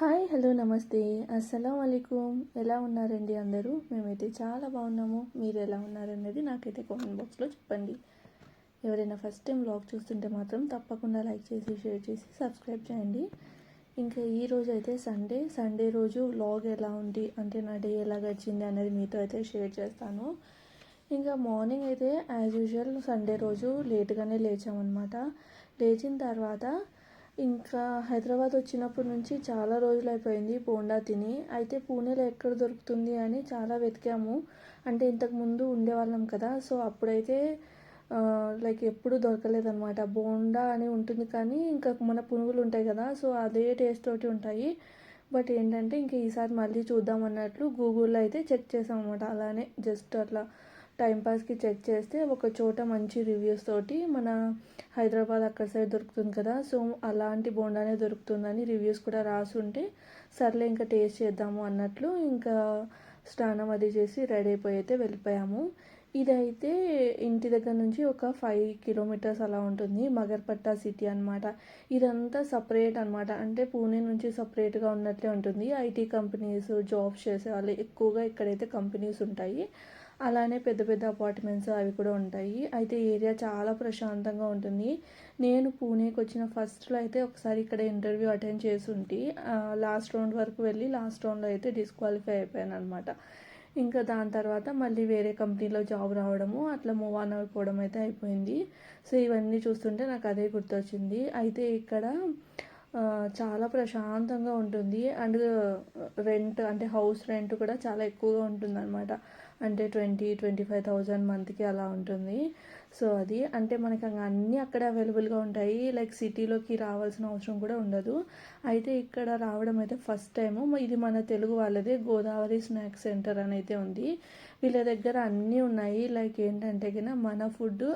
Hi hello నమస్తే. అస్సలం అలైకుమ్ ఎలా ఉన్నారండి అందరూ? మేమైతే చాలా బాగున్నాము. మీరు ఎలా ఉన్నారనేది నాకైతే కామెంట్ బాక్స్లో చెప్పండి. ఎవరైనా ఫస్ట్ టైం బ్లాగ్ చూస్తుంటే మాత్రం తప్పకుండా లైక్ చేసి షేర్ చేసి సబ్స్క్రైబ్ చేయండి. ఇంకా ఈ రోజు అయితే సండే సండే రోజు వ్లాగ్ ఎలా ఉంది? అంటే నా డే ఎలా గడిచింది అనేది మీతో అయితే షేర్ చేస్తాను. ఇంకా మార్నింగ్ అయితే యాజ్ యూజువల్ సండే రోజు లేట్గానే లేచామన్నమాట. లేచిన తర్వాత ఇంకా హైదరాబాద్ వచ్చినప్పటి నుంచి చాలా రోజులు అయిపోయింది బోండా తిని. అయితే పూణేలో ఎక్కడ దొరుకుతుంది అని చాలా వెతికాము. అంటే ఇంతకు ముందు ఉండేవాళ్ళం కదా. సో అప్పుడైతే లైక్ ఎప్పుడు దొరకలేదనమాట బోండా అని ఉంటుంది కానీ ఇంకా మన పునుగులు ఉంటాయి కదా. సో అదే టేస్ట్ తోటి ఉంటాయి. బట్ ఏంటంటే ఇంక ఈసారి మళ్ళీ చూద్దాం అన్నట్లు గూగుల్లో అయితే చెక్ చేసాం అనమాట అలానే జస్ట్ అట్లా టైంపాస్కి చెక్ చేస్తే ఒక చోట మంచి రివ్యూస్ తోటి మన హైదరాబాద్ అక్కడ సైడ్ దొరుకుతుంది కదా సో అలాంటి బోండానే దొరుకుతుందని రివ్యూస్ కూడా రాసుంటే సర్లే ఇంకా టేస్ట్ చేద్దాము అన్నట్లు ఇంకా స్నానం అది చేసి రెడీ అయిపోయి అయితే వెళ్ళిపోయాము. ఇదైతే ఇంటి దగ్గర నుంచి ఒక ఫైవ్ కిలోమీటర్స్ అలా ఉంటుంది మగర్పట్ట సిటీ అనమాట ఇదంతా సపరేట్ అనమాట అంటే పూణే నుంచి సపరేట్గా ఉన్నట్లే ఉంటుంది. ఐటీ కంపెనీస్ జాబ్స్ చేసే వాళ్ళు ఎక్కువగా ఇక్కడైతే కంపెనీస్ ఉంటాయి. అలానే పెద్ద పెద్ద అపార్ట్మెంట్స్ అవి కూడా ఉంటాయి. అయితే ఏరియా చాలా ప్రశాంతంగా ఉంటుంది. నేను పూణేకి వచ్చిన ఫస్ట్లో అయితే ఒకసారి ఇక్కడ ఇంటర్వ్యూ అటెండ్ చేసి ఉంటే లాస్ట్ రౌండ్ వరకు వెళ్ళి లాస్ట్ రౌండ్లో అయితే డిస్క్వాలిఫై అయిపోయాను అనమాట ఇంకా దాని తర్వాత మళ్ళీ వేరే కంపెనీలో జాబ్ రావడము అట్లా మూవ్ ఆన్ అయిపోవడం అయితే అయిపోయింది. సో ఇవన్నీ చూస్తుంటే నాకు అదే గుర్తొచ్చింది. అయితే ఇక్కడ చాలా ప్రశాంతంగా ఉంటుంది. అండ్ రెంట్ అంటే హౌస్ రెంట్ కూడా చాలా ఎక్కువగా ఉంటుంది అనమాట అంటే ట్వంటీ ట్వంటీ ఫైవ్ థౌజండ్ మంత్కి అలా ఉంటుంది. సో అది అంటే మనకి అన్నీ అక్కడ అవైలబుల్గా ఉంటాయి. లైక్ సిటీలోకి రావాల్సిన అవసరం కూడా ఉండదు. అయితే ఇక్కడ రావడం అయితే ఫస్ట్ టైము. ఇది మన తెలుగు వాళ్ళదే. గోదావరి స్నాక్స్ సెంటర్ అని అయితే ఉంది. వీళ్ళ దగ్గర అన్నీ ఉన్నాయి. లైక్ ఏంటంటే కన్నా మన ఫుడ్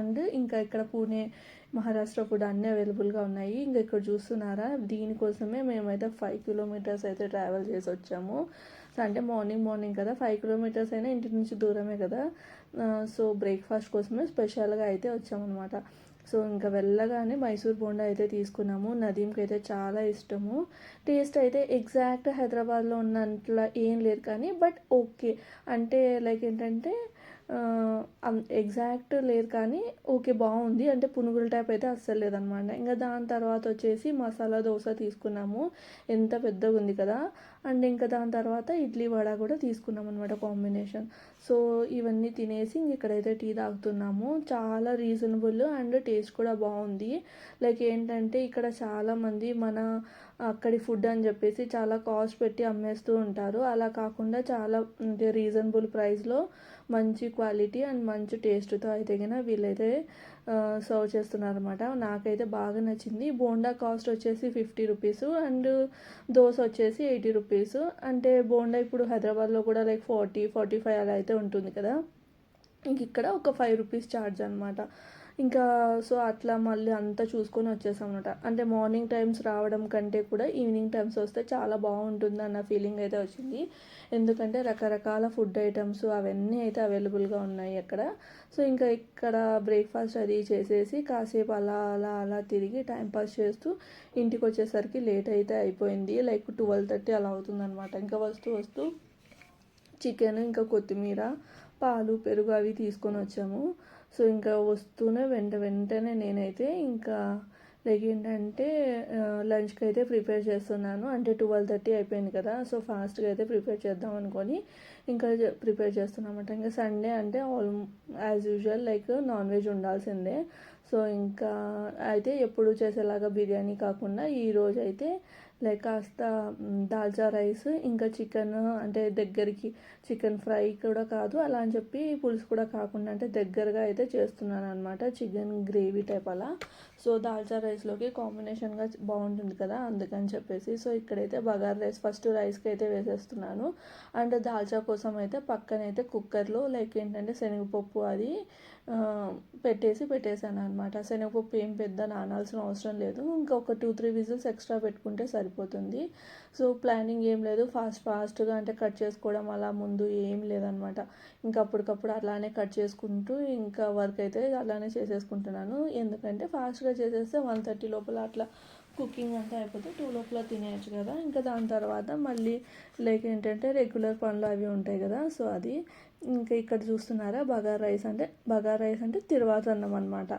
అండ్ ఇంకా ఇక్కడ పూణే మహారాష్ట్ర ఫుడ్ అన్నీ అవైలబుల్గా ఉన్నాయి. ఇంకా ఇక్కడ చూస్తున్నారా? దీనికోసమే మేమైతే ఫైవ్ కిలోమీటర్స్ అయితే ట్రావెల్ చేసి వచ్చాము అంటే మార్నింగ్ మార్నింగ్ కదా. ఫైవ్ కిలోమీటర్స్ అయినా ఇంటి నుంచి దూరమే కదా. సో బ్రేక్ఫాస్ట్ కోసమే స్పెషల్గా అయితే వచ్చామన్నమాట. సో ఇంకా వెళ్ళగానే మైసూర్ బోండా అయితే తీసుకున్నాము. నదీంకి అయితే చాలా ఇష్టము. టేస్ట్ అయితే ఎగ్జాక్ట్ హైదరాబాద్లో ఉన్నట్లా ఏం లేదు కానీ బట్ ఓకే. అంటే లైక్ ఏంటంటే ఎగ్జాక్ట్ లేదు కానీ ఓకే బాగుంది. అంటే పునుగుల టైప్ అయితే అస్సలు లేదనమాట. ఇంకా దాని తర్వాత వచ్చేసి మసాలా దోశ తీసుకున్నాము. ఎంత పెద్దగా ఉంది కదా. అండ్ ఇంకా దాని తర్వాత ఇడ్లీ వడ కూడా తీసుకున్నాం అనమాట కాంబినేషన్. సో ఇవన్నీ తినేసి ఇక్కడైతే టీ తాగుతున్నాము. చాలా రీజనబుల్ అండ్ టేస్ట్ కూడా బాగుంది. లైక్ ఏంటంటే ఇక్కడ చాలామంది మన అక్కడి ఫుడ్ అని చెప్పేసి చాలా కాస్ట్ పెట్టి అమ్మేస్తూ ఉంటారు. అలా కాకుండా చాలా రీజనబుల్ ప్రైస్లో మంచి క్వాలిటీ అండ్ మంచి టేస్ట్తో అయితే కనుక వీళ్ళైతే సర్వ్ చేస్తున్నారు అనమాట నాకైతే బాగా నచ్చింది. బోండా కాస్ట్ వచ్చేసి ఫిఫ్టీ రూపీస్ అండ్ దోశ వచ్చేసి ఎయిటీ రూపీస్. అంటే బోండా ఇప్పుడు హైదరాబాద్లో కూడా లైక్ ఫార్టీ ఫార్టీ ఫైవ్ అలా అయితే ఉంటుంది కదా. ఇంక ఇక్కడ ఒక ఫైవ్ రూపీస్ ఛార్జ్ అనమాట ఇంకా సో అట్లా మళ్ళీ అంతా చూసుకొని వచ్చేసాం అనమాట అంటే మార్నింగ్ టైమ్స్ రావడం కంటే కూడా ఈవినింగ్ టైమ్స్ వస్తే చాలా బాగుంటుంది అన్న ఫీలింగ్ అయితే వచ్చింది. ఎందుకంటే రకరకాల ఫుడ్ ఐటమ్స్ అవన్నీ అయితే అవైలబుల్గా ఉన్నాయి అక్కడ. సో ఇంకా ఇక్కడ బ్రేక్ఫాస్ట్ అది చేసేసి కాసేపు అలా అలా అలా తిరిగి టైంపాస్ చేస్తూ ఇంటికి వచ్చేసరికి లేట్ అయితే అయిపోయింది. లైక్ ట్వెల్వ్ థర్టీ అలా అవుతుందన్నమాట. ఇంకా వస్తూ వస్తూ చికెన్ ఇంకా కొత్తిమీర పాలు పెరుగు అవి తీసుకొని వచ్చాము. సో ఇంకా వస్తూనే వెంట వెంటనే నేనైతే ఇంకా లైక్ ఏంటంటే లంచ్కి అయితే ప్రిపేర్ చేస్తున్నాను. అంటే ట్వెల్వ్ థర్టీ అయిపోయింది కదా సో ఫాస్ట్గా అయితే ప్రిపేర్ చేద్దాం అనుకొని ఇంకా ప్రిపేర్ చేస్తున్నామంట ఇంకా సండే అంటే all as usual like non veg ఉండాల్సిందే. సో ఇంకా అయితే ఎప్పుడు చేసేలాగా బిర్యానీ కాకుండా ఈరోజు అయితే లైక్ కాస్త దాల్చా రైస్ ఇంకా చికెన్ అంటే దగ్గరికి చికెన్ ఫ్రై కూడా కాదు. అలా అని చెప్పి పులుసు కూడా కాకుండా అంటే దగ్గరగా అయితే చేస్తున్నాను అనమాట చికెన్ గ్రేవీ టైప్ అలా. సో దాల్చా రైస్లోకి కాంబినేషన్గా బాగుంటుంది కదా అందుకని చెప్పేసి. సో ఇక్కడైతే బగార్ రైస్ ఫస్ట్ రైస్కి అయితే వేసేస్తున్నాను. అండ్ దాల్చా కోసం అయితే పక్కనైతే కుక్కర్లో లైక్ ఏంటంటే శనగపప్పు అది పెట్టేసి పెట్టేశాను అనమాట శనగపప్పు ఏం పెద్ద నానాల్సిన అవసరం లేదు. ఇంకా ఒక టూ త్రీ విజిల్స్ ఎక్స్ట్రా పెట్టుకుంటే సరిపోతుంది. సో ప్లానింగ్ ఏం లేదు. ఫాస్ట్ ఫాస్ట్గా అంటే కట్ చేసుకోవడం అలా ముందు ఏం లేదనమాట. ఇంకా అప్పటికప్పుడు అలానే కట్ చేసుకుంటూ ఇంకా వర్క్ అయితే అలానే చేసేసుకుంటున్నాను. ఎందుకంటే ఫాస్ట్గా చేసేస్తే వన్ థర్టీ లోపల అట్లా కుకింగ్ అంతా అయిపోతే టూ లోపల తినేయచ్చు కదా. ఇంకా దాని తర్వాత మళ్ళీ లైక్ ఏంటంటే రెగ్యులర్ పనులు అవి ఉంటాయి కదా. సో అది ఇంకా ఇక్కడ చూస్తున్నారా? బగార్ రైస్ అంటే బగార్ రైస్ అంటే తిరువాతన్నం అనమాట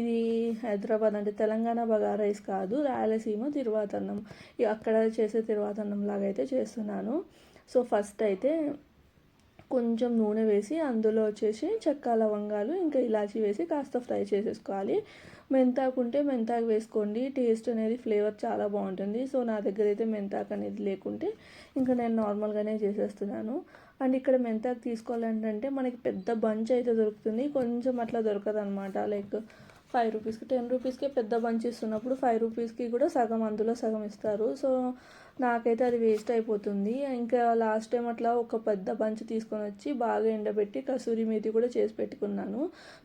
ఇది హైదరాబాద్ అంటే తెలంగాణ బగార్ రైస్ కాదు రాయలసీమ తిరువాతన్నం అక్కడ చేసే తిరువాతన్నం లాగా అయితే చేస్తున్నాను. సో ఫస్ట్ అయితే కొంచెం నూనె వేసి అందులో వచ్చేసి చెక్క లవంగాలు ఇంకా ఇలాచి వేసి కాస్త ఫ్రై చేసేసుకోవాలి. మెంతాకు ఉంటే మెంతాకు వేసుకోండి. టేస్ట్ అనేది ఫ్లేవర్ చాలా బాగుంటుంది. సో నా దగ్గర అయితే మెంతాకు అనేది లేకుంటే ఇంకా నేను నార్మల్గానే చేసేస్తున్నాను. అండ్ ఇక్కడ మెంతాకు తీసుకోవాలంటే మనకి పెద్ద బంచ్ అయితే దొరుకుతుంది. కొంచెం అట్లా దొరకదు అనమాట లైక్ ఫైవ్ రూపీస్కి టెన్ రూపీస్కి పెద్ద బంచ్ ఇస్తున్నప్పుడు ఫైవ్ రూపీస్కి కూడా సగం అందులో సగం ఇస్తారు. సో నాకైతే అది వేస్ట్ అయిపోతుంది. ఇంకా లాస్ట్ టైం అట్లా ఒక పెద్ద బంచ్ తీసుకొని వచ్చి బాగా ఎండబెట్టి కసూరి మేతి కూడా చేసి పెట్టుకున్నాను.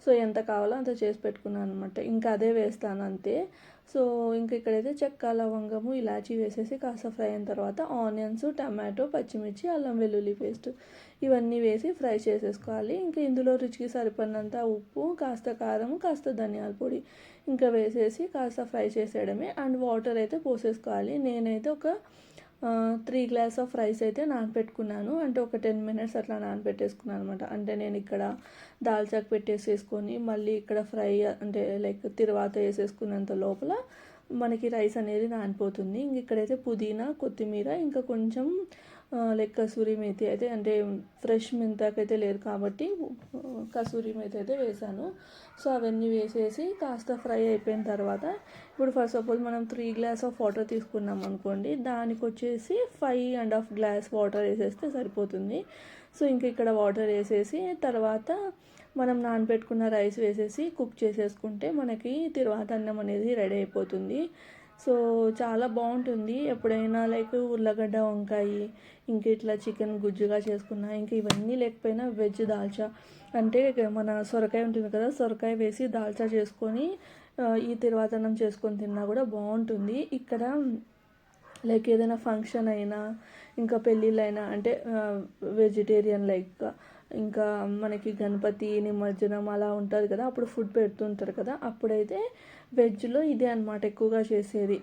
సో ఎంత కావాలో అంత చేసి పెట్టుకున్నాను అనమాట ఇంకా అదే వేస్తాను అంతే. సో ఇంకా ఇక్కడైతే చెక్క లవంగము ఇలాచి వేసేసి కాస్త ఫ్రై అయిన తర్వాత ఆనియన్స్ టమాటో పచ్చిమిర్చి అల్లం వెల్లుల్లి పేస్ట్ ఇవన్నీ వేసి ఫ్రై చేసేసుకోవాలి. ఇంకా ఇందులో రుచికి సరిపడినంత ఉప్పు కాస్త కారం కాస్త ధనియాల పొడి ఇంకా వేసేసి కాస్త ఫ్రై చేసేయడమే. అండ్ వాటర్ అయితే పోసేసుకోవాలి. నేనైతే ఒక త్రీ గ్లాస్ ఆఫ్ రైస్ అయితే నానపెట్టుకున్నాను. అంటే ఒక టెన్ మినిట్స్ అట్లా నానపెట్టేసుకున్నాను అనమాట అంటే నేను ఇక్కడ దాల్చాకు పెట్టేసేసుకొని మళ్ళీ ఇక్కడ ఫ్రై అంటే లైక్ తిరువాత వేసేసుకున్నంత లోపల మనకి రైస్ అనేది నానిపోతుంది. ఇంక ఇక్కడైతే పుదీనా కొత్తిమీర ఇంకా కొంచెం లైక్ కసూరి మేతి అయితే అంటే ఫ్రెష్ మెంతాకైతే లేదు కాబట్టి కసూరి మేతి అయితే వేసాను. సో అవన్నీ వేసేసి కాస్త ఫ్రై అయిపోయిన తర్వాత ఇప్పుడు ఫస్ట్ సపోజ్ మనం త్రీ గ్లాస్ ఆఫ్ వాటర్ తీసుకున్నాం అనుకోండి. దానికి వచ్చేసి five and half glass water వేసేస్తే సరిపోతుంది. సో ఇంక ఇక్కడ వాటర్ వేసేసి తర్వాత మనం నానబెట్టుకున్న రైస్ వేసేసి కుక్ చేసేసుకుంటే మనకి తిరువాత అన్నం అనేది రెడీ అయిపోతుంది. సో చాలా బాగుంటుంది. ఎప్పుడైనా లైక్ ఉర్లగడ్డ వంకాయ ఇంక ఇట్లా చికెన్ గుజ్జుగా చేసుకున్నా ఇంకా ఇవన్నీ లేకపోయినా వెజ్ దాల్చా. అంటే మన సొరకాయ ఉంటుంది కదా సొరకాయ వేసి దాల్చా చేసుకొని ఈ తిరువాతనం చేసుకొని తిన్నా కూడా బాగుంటుంది. ఇక్కడ లైక్ ఏదైనా ఫంక్షన్ అయినా ఇంకా పెళ్ళిళ్ళైనా అంటే వెజిటేరియన్ లైక్ ఇంకా మనకి గణపతి నిమజ్జనం అలా ఉంటుంది కదా అప్పుడు ఫుడ్ పెడుతుంటారు కదా అప్పుడైతే వెజ్లో ఇదే అనమాట ఎక్కువగా చేసేది.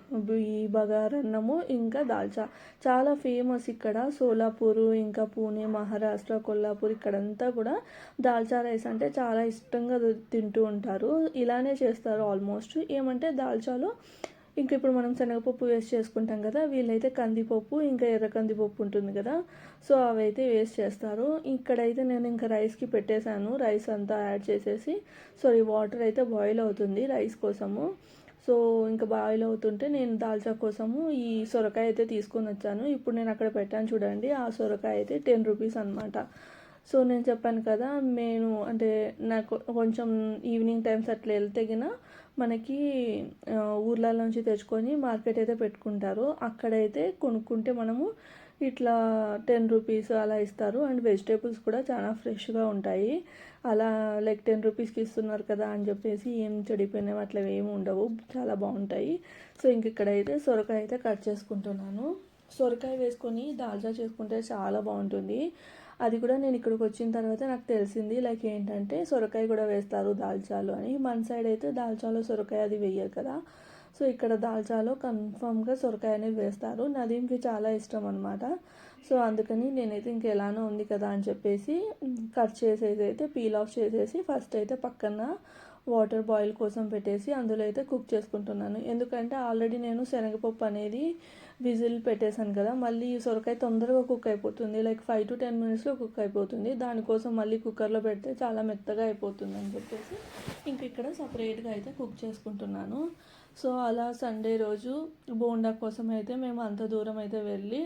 ఈ బగారన్నము ఇంకా దాల్చా. చాలా ఫేమస్ ఇక్కడ సోలాపూర్ ఇంకా పూణే మహారాష్ట్ర కొల్లాపూర్ ఇక్కడంతా కూడా దాల్చా రైస్ అంటే చాలా ఇష్టంగా తింటూ ఉంటారు. ఇలానే చేస్తారు ఆల్మోస్ట్ ఏమంటే దాల్చాలో ఇంకా ఇప్పుడు మనం శనగపప్పు వేస్ట్ చేసుకుంటాం కదా వీళ్ళైతే కందిపప్పు ఇంకా ఎర్ర కందిపప్పు ఉంటుంది కదా సో అవైతే వేస్ట్ చేస్తారు. ఇక్కడైతే నేను ఇంకా రైస్కి పెట్టేశాను రైస్ అంతా యాడ్ చేసేసి సారీ వాటర్ అయితే బాయిల్ అవుతుంది రైస్ కోసము. సో ఇంకా బాయిల్ అవుతుంటే నేను దాల్చా కోసము ఈ సొరకాయ అయితే తీసుకొని వచ్చాను. ఇప్పుడు నేను అక్కడ పెట్టాను చూడండి ఆ సొరకాయ అయితే టెన్ రూపీస్ అనమాట సో నేను చెప్పాను కదా నేను అంటే నాకు కొంచెం ఈవినింగ్ టైమ్స్ అట్లా వెళ్తే మనకి ఊర్లలో నుంచి తెచ్చుకొని మార్కెట్ అయితే పెట్టుకుంటారు. అక్కడైతే కొనుక్కుంటే మనము ఇట్లా టెన్ రూపీస్ అలా ఇస్తారు. అండ్ వెజిటేబుల్స్ కూడా చాలా ఫ్రెష్గా ఉంటాయి. అలా లైక్ టెన్ రూపీస్కి ఇస్తున్నారు కదా అని చెప్పేసి ఏం చెడిపోయినవి అట్లా ఏమి ఉండవు. చాలా బాగుంటాయి. సో ఇంక ఇక్కడైతే సొరకాయ అయితే కట్ చేసుకుంటున్నాను. సొరకాయ వేసుకొని దాల్చా చేసుకుంటే చాలా బాగుంటుంది. అది కూడా నేను ఇక్కడికి వచ్చిన తర్వాత నాకు తెలిసింది లైక్ ఏంటంటే సొరకాయ కూడా వేస్తారు దాల్చాలు అని. మన సైడ్ అయితే దాల్చాలో సొరకాయ అది వేయరు కదా. సో ఇక్కడ దాల్చాలో కన్ఫామ్గా సొరకాయ అనేది వేస్తారు. నదీంకి చాలా ఇష్టం అనమాట సో అందుకని నేనైతే ఇంకెలానో ఉంది కదా అని చెప్పేసి కట్ చేసేసి అయితే పీల్ ఆఫ్ చేసేసి ఫస్ట్ అయితే పక్కన వాటర్ బాయిల్ కోసం పెట్టేసి అందులో అయితే కుక్ చేసుకుంటున్నాను. ఎందుకంటే ఆల్రెడీ నేను శనగపప్పు అనేది విజిల్ పెట్టేశాను కదా మళ్ళీ సొరకాయ తొందరగా కుక్ అయిపోతుంది. లైక్ ఫైవ్ టు టెన్ మినిట్స్లో కుక్ అయిపోతుంది. దానికోసం మళ్ళీ కుక్కర్లో పెడితే చాలా మెత్తగా అయిపోతుంది అని చెప్పేసి ఇంక ఇక్కడ సపరేట్గా అయితే కుక్ చేసుకుంటున్నాను. సో అలా సండే రోజు బోండా కోసం అయితే మేము అంత దూరం అయితే వెళ్ళి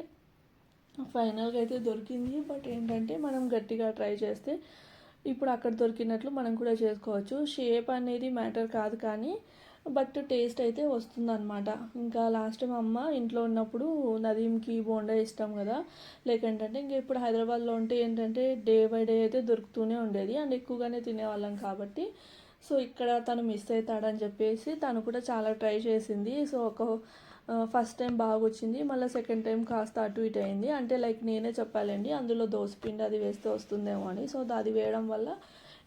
ఫైనల్గా అయితే దొరికింది. బట్ ఏంటంటే మనం గట్టిగా ట్రై చేస్తే ఇప్పుడు అక్కడ దొరికినట్లు మనం కూడా చేసుకోవచ్చు. షేప్ అనేది మ్యాటర్ కాదు కానీ బట్ టేస్ట్ అయితే వస్తుందన్నమాట. ఇంకా లాస్ట్ టైం అమ్మ ఇంట్లో ఉన్నప్పుడు నదీంకి బోండా ఇష్టం కదా. లేకంటే ఇంకా ఇప్పుడు హైదరాబాద్లో ఉంటే ఏంటంటే డే బై డే అయితే దొరుకుతూనే ఉండేది. అండ్ ఎక్కువగానే తినేవాళ్ళం కాబట్టి. సో ఇక్కడ తను మిస్ అవుతాడని చెప్పేసి తను కూడా చాలా ట్రై చేసింది. సో ఒక ఫస్ట్ టైం బాగా వచ్చింది మళ్ళీ సెకండ్ టైం కాస్త అటు ఇటు అయింది. అంటే లైక్ నేనే చెప్పాలండి అందులో దోసపిండి అది వేస్తే వస్తుందేమో అని. సో అది వేయడం వల్ల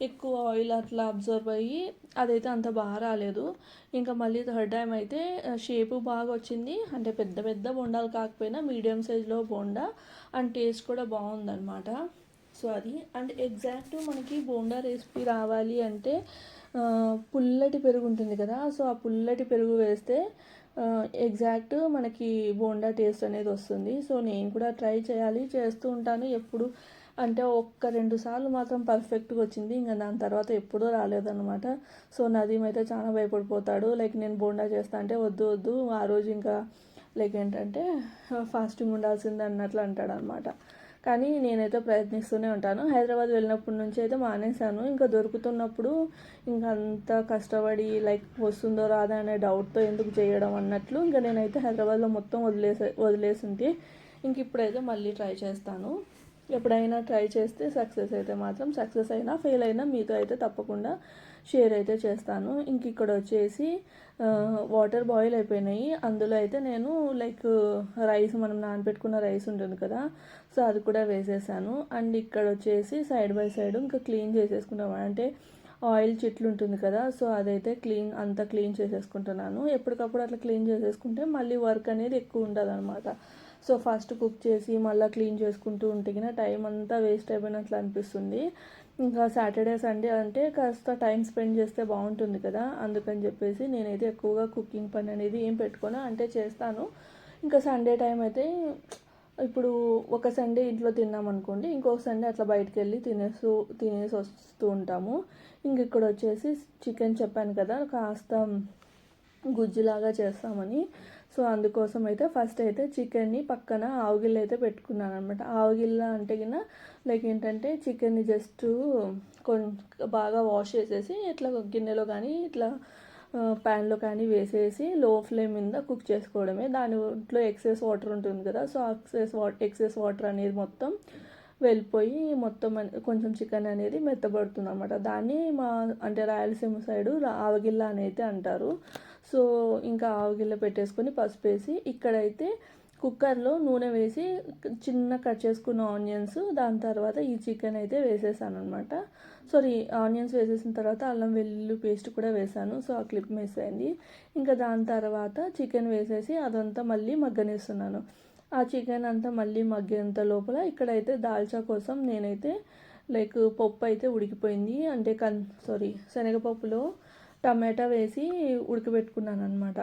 ఎక్కువ ఆయిల్ అట్లా అబ్జర్వ్ అయ్యి అదైతే అంత బాగా రాలేదు. ఇంకా మళ్ళీ థర్డ్ టైం అయితే షేపు బాగా వచ్చింది అంటే పెద్ద పెద్ద బొండాలు కాకపోయినా మీడియం సైజులో బోండా అండ్ టేస్ట్ కూడా బాగుందన్నమాట. సో అది. అండ్ ఎగ్జాక్ట్ మనకి బోండా రెసిపీ రావాలి అంటే పుల్లటి పెరుగు ఉంటుంది కదా సో ఆ పుల్లటి పెరుగు వేస్తే ఎగ్జాక్ట్ మనకి బోండా టేస్ట్ అనేది వస్తుంది. సో నేను కూడా ట్రై చేయాలి చేస్తూ ఉంటాను. ఎప్పుడు అంటే ఒక్క రెండు సార్లు మాత్రం పర్ఫెక్ట్గా వచ్చింది. ఇంకా దాని తర్వాత ఎప్పుడూ రాలేదన్నమాట. సో నదీమ్ అయితే చాలా భయపడిపోతాడు. లైక్ నేను బోండా చేస్తా అంటే వద్దు వద్దు. ఆ రోజు ఇంకా లైక్ ఏంటంటే ఫాస్టింగ్ ఉండాల్సిందే అన్నట్లు అంటాడు అనమాట కానీ నేనైతే ప్రయత్నిస్తూనే ఉంటాను. హైదరాబాద్ వెళ్ళినప్పటి నుంచి అయితే మానేశాను. ఇంకా దొరుకుతున్నప్పుడు ఇంకా అంత కష్టపడి లైక్ వస్తుందో రాదా అనే డౌట్తో ఎందుకు చేయడం అన్నట్లు ఇంకా నేనైతే హైదరాబాద్లో మొత్తం వదిలేసే వదిలేసింటి ఇంక ఇప్పుడైతే మళ్ళీ ట్రై చేస్తాను. ఎప్పుడైనా ట్రై చేస్తే సక్సెస్ అయితే మాత్రం సక్సెస్ అయినా ఫెయిల్ అయినా మీతో అయితే తప్పకుండా షేర్ అయితే చేస్తాను. ఇంక ఇక్కడ వచ్చేసి వాటర్ బాయిల్ అయిపోయినాయి. అందులో అయితే నేను లైక్ రైస్ మనం నానబెట్టుకున్న రైస్ ఉంటుంది కదా సో అది కూడా వేసేసాను. అండ్ ఇక్కడ వచ్చేసి సైడ్ బై సైడ్ ఇంకా క్లీన్ చేసేసుకున్నాం అంటే ఆయిల్ చిట్లు ఉంటుంది కదా సో అదైతే క్లీన్ అంతా క్లీన్ చేసేసుకుంటున్నాను. ఎప్పటికప్పుడు అట్లా క్లీన్ చేసేసుకుంటే మళ్ళీ వర్క్ అనేది ఎక్కువ ఉంటుంది అనమాట సో ఫస్ట్ కుక్ చేసి మళ్ళీ క్లీన్ చేసుకుంటూ ఉంటే టైం అంతా వేస్ట్ అయిపోయినట్లు అనిపిస్తుంది. ఇంకా సాటర్డే సండే అంటే కాస్త టైం స్పెండ్ చేస్తే బాగుంటుంది కదా. అందుకని చెప్పేసి నేనైతే ఎక్కువగా కుకింగ్ పని అనేది ఏం పెట్టుకోను. అంటే చేస్తాను. ఇంకా సండే టైం అయితే ఇప్పుడు ఒక సండే ఇంట్లో తిన్నాం అనుకోండి ఇంకొక సండే అట్లా బయటకు వెళ్ళి తినేస్తూ తినేసి వస్తూ ఉంటాము. ఇంక ఇక్కడ వచ్చేసి చికెన్ చెప్పాను కదా కాస్త గుజ్జులాగా చేస్తామని. సో అందుకోసం అయితే ఫస్ట్ అయితే చికెన్ని పక్కన ఆవుగిల్ల అయితే పెట్టుకున్నాను అనమాట ఆవుగిల్ల అంటే కింద లైక్ ఏంటంటే చికెన్ని జస్ట్ కొం బాగా వాష్ చేసేసి ఇట్లా గిన్నెలో కానీ ఇట్లా ప్యాన్లో కానీ వేసేసి లో ఫ్లేమ్ మీద కుక్ చేసుకోవడమే. దానిలో ఎక్సెస్ వాటర్ ఉంటుంది కదా so excess water excess water అనేది మొత్తం వెళ్ళిపోయి మొత్తం కొంచెం చికెన్ అనేది మెత్తబడుతుంది అనమాట దాన్ని మా అంటే రాయలసీమ సైడు ఆవగిల్ల అని అయితే అంటారు. సో ఇంకా ఆవగిల్ల పెట్టేసుకొని పసుపు వేసి ఇక్కడైతే కుక్కర్లో నూనె వేసి చిన్న కట్ చేసుకున్న ఆనియన్స్ దాని తర్వాత ఈ చికెన్ అయితే వేసేసాను అనమాట సారీ ఆనియన్స్ వేసేసిన తర్వాత అల్లం వెల్లుల్లి పేస్ట్ కూడా వేసాను. సో ఆ క్లిప్ మిస్ అయింది. ఇంకా దాని తర్వాత చికెన్ వేసేసి అదంతా మళ్ళీ మగ్గనేస్తున్నాను. ఆ చికెన్ అంతా మళ్ళీ మగ్గేంత లోపల ఇక్కడైతే దాల్చా కోసం నేనైతే లైక్ పప్పు అయితే ఉడికిపోయింది. అంటే కన్ సారీ శనగపప్పులో టమాటా వేసి ఉడకబెట్టుకున్నాను అనమాట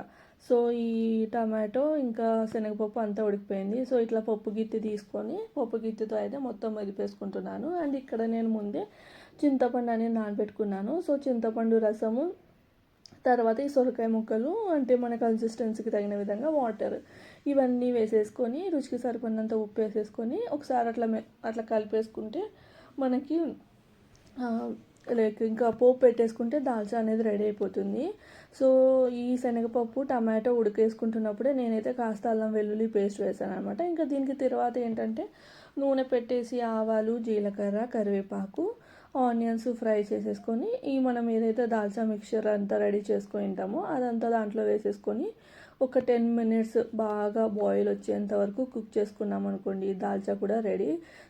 సో ఈ టమాటో ఇంకా శనగపప్పు అంతా ఉడికిపోయింది. సో ఇట్లా పప్పు గిత్తి తీసుకొని పప్పు గిత్తితో అయితే మొత్తం మెదిపేసుకుంటున్నాను అండ్ ఇక్కడ నేను ముందే చింతపండు అనేది నానబెట్టుకున్నాను. సో చింతపండు రసము తర్వాత ఈ సొరకాయ ముక్కలు అంటే మన కన్సిస్టెన్సీకి తగిన విధంగా వాటర్ ఇవన్నీ వేసేసుకొని రుచికి సరిపడినంత ఉప్పు వేసేసుకొని ఒకసారి అట్లా అట్లా కలిపేసుకుంటే మనకి లైక్ ఇంకా పోపు పెట్టేసుకుంటే దాల్చా అనేది రెడీ అయిపోతుంది. సో ఈ శనగపప్పు టమాటో ఉడికేసుకుంటున్నప్పుడే నేనైతే కాస్త అల్లం వెల్లుల్లి పేస్ట్ వేసాను అనమాట ఇంకా దీనికి తర్వాత ఏంటంటే నూనె పెట్టేసి ఆవాలు జీలకర్ర కరివేపాకు ఆనియన్స్ ఫ్రై చేసేసుకొని ఈ మనం ఏదైతే దాల్చా మిక్చర్ అంతా రెడీ చేసుకొని ఉంటామో అదంతా దాంట్లో వేసేసుకొని ఒక టెన్ మినిట్స్ బాగా బాయిల్ వచ్చేంత వరకు కుక్ చేసుకున్నాం అనుకోండి. దాల్చా కూడా రెడీ.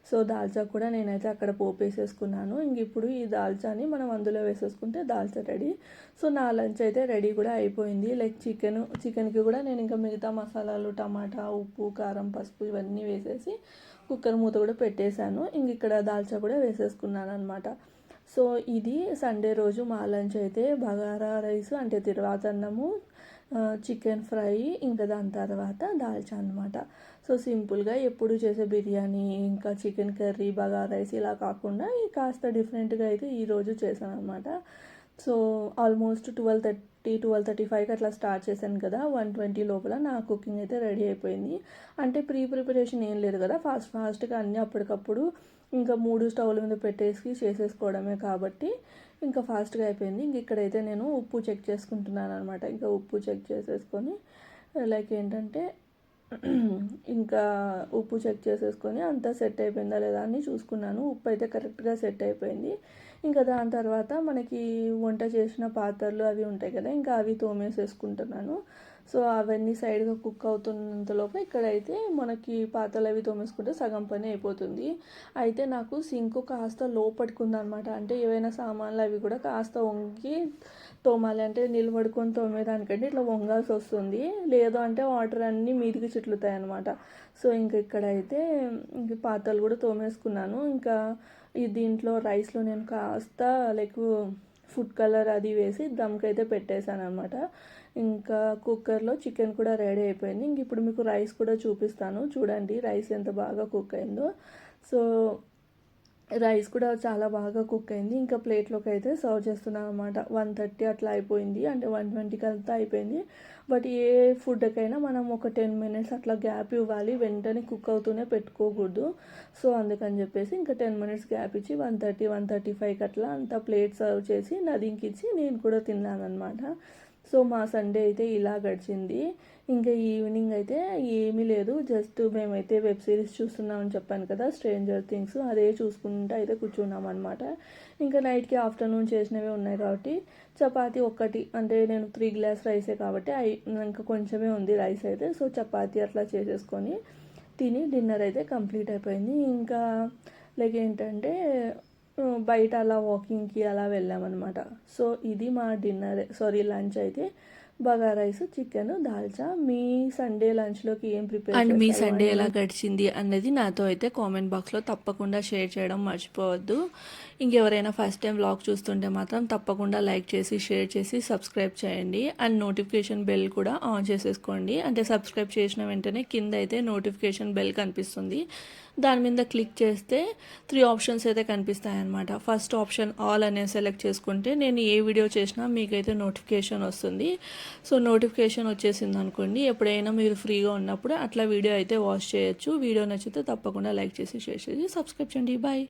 సో దాల్చా కూడా నేనైతే అక్కడ పోపు వేసేసుకున్నాను ఇంక ఇప్పుడు ఈ దాల్చాని మనం అందులో వేసేసుకుంటే దాల్చా రెడీ. సో నా లంచ్ అయితే రెడీ కూడా అయిపోయింది. లైక్ చికెన్ చికెన్కి కూడా నేను ఇంకా మిగతా మసాలాలు టమాటా ఉప్పు కారం పసుపు ఇవన్నీ వేసేసి కుక్కర్ మూత కూడా పెట్టేశాను. ఇంక ఇక్కడ దాల్చా కూడా వేసేసుకున్నాను అనమాట సో ఇది సండే రోజు మా లంచ్ అయితే బగారా రైస్ అంటే తిరువాత అన్నము చికెన్ ఫ్రై ఇంకా దాని తర్వాత దాల్చా అనమాట సో సింపుల్గా ఎప్పుడు చేసే బిర్యానీ ఇంకా చికెన్ కర్రీ బగా రైస్ ఇలా కాకుండా కాస్త డిఫరెంట్గా అయితే ఈరోజు చేశాను అనమాట so almost twelve thirty twelve thirty ఫైవ్కి అట్లా స్టార్ట్ చేశాను కదా వన్ ట్వంటీ లోపల నా కుకింగ్ అయితే రెడీ అయిపోయింది. అంటే ప్రీ ప్రిపరేషన్ ఏం లేదు కదా ఫాస్ట్ ఫాస్ట్గా అన్నీ అప్పటికప్పుడు ఇంకా మూడు స్టవ్ల మీద పెట్టేసి చేసేసుకోవడమే కాబట్టి ఇంకా ఫాస్ట్గా అయిపోయింది. ఇంక ఇక్కడైతే నేను ఉప్పు చెక్ చేసుకుంటున్నాను అనమాట ఇంకా ఉప్పు చెక్ చేసేసుకొని లైక్ ఏంటంటే ఇంకా ఉప్పు చెక్ చేసేసుకొని అంతా సెట్ అయిపోయిందా లేదా అని చూసుకున్నాను. ఉప్పు అయితే కరెక్ట్గా సెట్ అయిపోయింది. ఇంకా దాని తర్వాత మనకి వంట చేసిన పాత్రలు అవి ఉంటాయి కదా ఇంకా అవి తోమేసేసుకుంటున్నాను. సో అవన్నీ సైడ్గా కుక్ అవుతున్నంతలోపు ఇక్కడైతే మనకి పాత్రలు అవి తోమేసుకుంటే సగం పని అయిపోతుంది. అయితే నాకు సింక్ కాస్త అనమాట అంటే ఏవైనా సామాన్లు అవి కూడా కాస్త వంగి తోమాలి. అంటే నిలబడుకొని తోమేదానికంటే ఇట్లా వంగాల్సి వస్తుంది. లేదు అంటే వాటర్ అన్నీ మీదికి చుట్లుతాయి అనమాట సో ఇంక ఇక్కడైతే ఇంక పాత్రలు కూడా తోమేసుకున్నాను. ఇంకా ఈ దీంట్లో రైస్లో నేను కాస్త లైక్ ఫుడ్ కలర్ అది వేసి దమ్కైతే పెట్టేశాను అనమాట ఇంకా కుక్కర్లో చికెన్ కూడా రెడీ అయిపోయింది. ఇంక ఇప్పుడు మీకు రైస్ కూడా చూపిస్తాను. చూడండి రైస్ ఎంత బాగా కుక్ అయిందో. సో రైస్ కూడా చాలా బాగా కుక్ అయింది. ఇంకా ప్లేట్లోకి అయితే సర్వ్ చేస్తున్నాను అనమాట వన్ థర్టీ అట్లా అయిపోయింది. అంటే వన్ ట్వంటీకి అంతా అయిపోయింది. బట్ ఏ ఫుడ్కైనా మనం ఒక టెన్ మినిట్స్ అట్లా గ్యాప్ ఇవ్వాలి. వెంటనే కుక్ అవుతూనే పెట్టుకోకూడదు. సో అందుకని చెప్పేసి ఇంకా టెన్ మినిట్స్ గ్యాప్ ఇచ్చి వన్ థర్టీ వన్ థర్టీ ఫైవ్కి అట్లా అంతా ప్లేట్ సర్వ్ చేసి నదింకిచ్చి నేను కూడా తిన్నాను అనమాట సో మా సండే అయితే ఇలా గడిచింది. ఇంకా ఈవినింగ్ అయితే ఏమీ లేదు. జస్ట్ మేమైతే వెబ్ సిరీస్ చూస్తున్నామని చెప్పాను కదా స్ట్రేంజర్ థింగ్స్ అదే చూసుకుంటూ అయితే కూర్చున్నాం అనమాట ఇంకా నైట్కి ఆఫ్టర్నూన్ చేసినవే ఉన్నాయి కాబట్టి చపాతీ ఒక్కటి. అంటే నేను త్రీ గ్లాస్ రైసే కాబట్టి అయి ఇంకా కొంచెమే ఉంది రైస్ అయితే. సో చపాతీ అట్లా చేసేసుకొని తిని డిన్నర్ అయితే కంప్లీట్ అయిపోయింది. ఇంకా లైక్ ఏంటంటే బయట అలా వాకింగ్కి అలా వెళ్ళామన్నమాట. సో ఇది మా డిన్నర్ సారీ లంచ్ అయితే బగా రైస్ చికెన్ దాల్చా మీ సండే లంచ్లోకి ఏం ప్రిపేర్ అండ్ మీ సండే ఎలా గడిచింది అన్నది నాతో అయితే కామెంట్ బాక్స్లో తప్పకుండా షేర్ చేయడం మర్చిపోవద్దు. ఇంకెవరైనా ఫస్ట్ టైం వ్లాగ్ చూస్తుంటే మాత్రం తప్పకుండా లైక్ చేసి షేర్ చేసి సబ్స్క్రైబ్ చేయండి. అండ్ నోటిఫికేషన్ బెల్ కూడా ఆన్ చేసేసుకోండి. అంటే సబ్స్క్రైబ్ చేసిన వెంటనే కింద అయితే నోటిఫికేషన్ బెల్ కనిపిస్తుంది. దాని మీద క్లిక్ చేస్తే త్రీ ఆప్షన్స్ అయితే కనిపిస్తాయి అనమాట ఫస్ట్ ఆప్షన్ ఆల్ అనేది సెలెక్ట్ చేసుకుంటే నేను ఏ వీడియో చేసినా మీకైతే నోటిఫికేషన్ వస్తుంది. సో నోటిఫికేషన్ వచ్చేసింది అనుకోండి ఎప్పుడైనా మీరు ఫ్రీగా ఉన్నప్పుడు అట్లా వీడియో అయితే వాచ్ చేయొచ్చు. వీడియో నచ్చితే తప్పకుండా లైక్ చేసి షేర్ చేసి సబ్స్క్రైబ్ చేయండి. బాయ్.